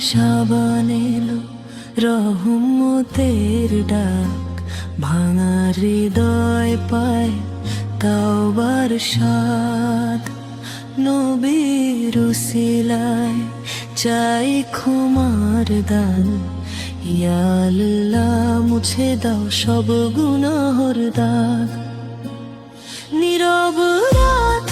সাবান এলো, রহমতের ডাক, ভাঙা হৃদয় পায় তাওবার স্বাদ। নবীর উসিলায় চাই ক্ষমার দান ইয়াল্লাহ মুছে দাও সব গুনাহর দাগ। নীরব রাতে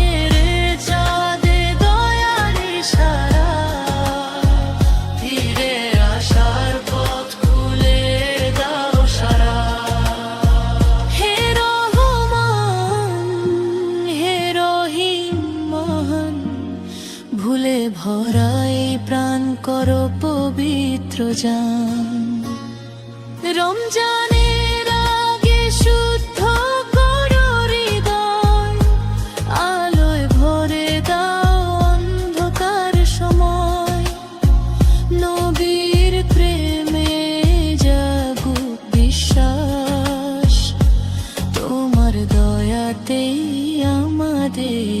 ভরাই প্রাণ করো পবিত্র জান রমজানের আগে শুদ্ধ আলোয় ভরে সময়। নবীর প্রেমে জাগুক বিশ্বাস আমাদের